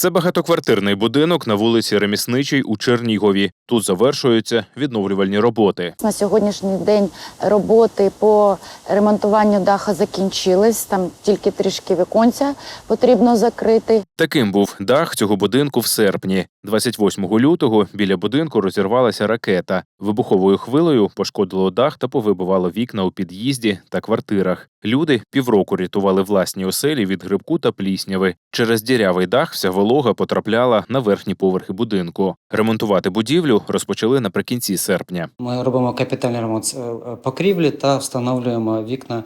Це багатоквартирний будинок на вулиці Ремісничій у Чернігові. Тут завершуються відновлювальні роботи. На сьогоднішній день роботи по ремонтуванню даха закінчились. Там тільки трішки віконця потрібно закрити. Таким був дах цього будинку в серпні. 28 лютого біля будинку розірвалася ракета. Вибуховою хвилею пошкодило дах та повибивало вікна у під'їзді та квартирах. Люди півроку рятували власні оселі від грибку та плісняви. Через дірявий дах вся волога потрапляла на верхні поверхи будинку. Ремонтувати будівлю розпочали наприкінці серпня. Ми робимо капітальний ремонт е, е, покрівлі та встановлюємо вікна,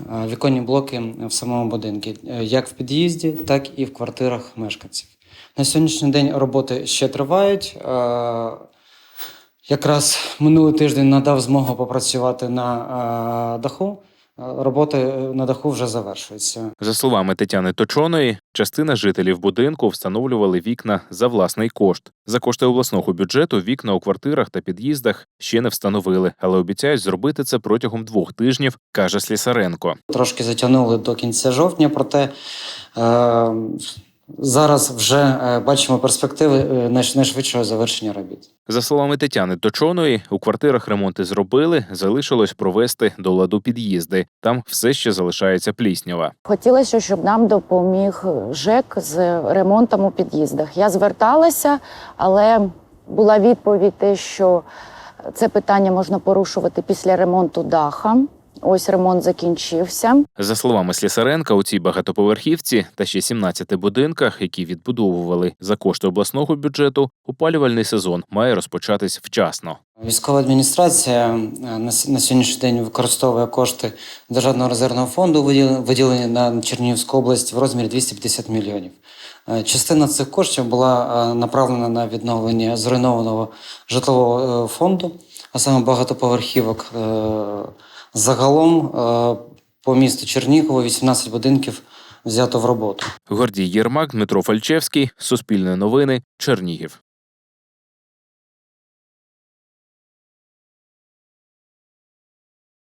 е, віконні блоки в самому будинку, як в під'їзді, так і в квартирах мешканців. На сьогоднішній день роботи ще тривають. Е, Якраз минулий тиждень надав змогу попрацювати на е, даху. Е, Роботи на даху вже завершуються. За словами Тетяни Точоної, частина жителів будинку встановлювали вікна за власний кошт. За кошти обласного бюджету вікна у квартирах та під'їздах ще не встановили, але обіцяють зробити це протягом двох тижнів, каже Слісаренко. Трошки затягнули до кінця жовтня, проте е, зараз вже е, бачимо перспективи е, найшвидшого завершення робіт. За словами Тетяни Точоної, у квартирах ремонти зробили, залишилось провести до ладу під'їзди. Там все ще залишається пліснява. Хотілося, щоб нам допоміг ЖЕК з ремонтом у під'їздах. Я зверталася, але була відповідь, те, що це питання можна порушувати після ремонту даха. Ось ремонт закінчився. За словами Слісаренка, у цій багатоповерхівці та ще 17 будинках, які відбудовували за кошти обласного бюджету, опалювальний сезон має розпочатись вчасно. Військова адміністрація е, на сьогоднішній день використовує кошти Державного резервного фонду, виділ- виділені на Чернігівську область в розмірі 250 мільйонів. Е, Частина цих коштів була е, направлена на відновлення зруйнованого житлового фонду, а саме багатоповерхівок. Загалом е, по місту Чернігово 18 будинків взято в роботу. Гордій Єрмак, Дмитро Фальчевський, Суспільне новини, Чернігів.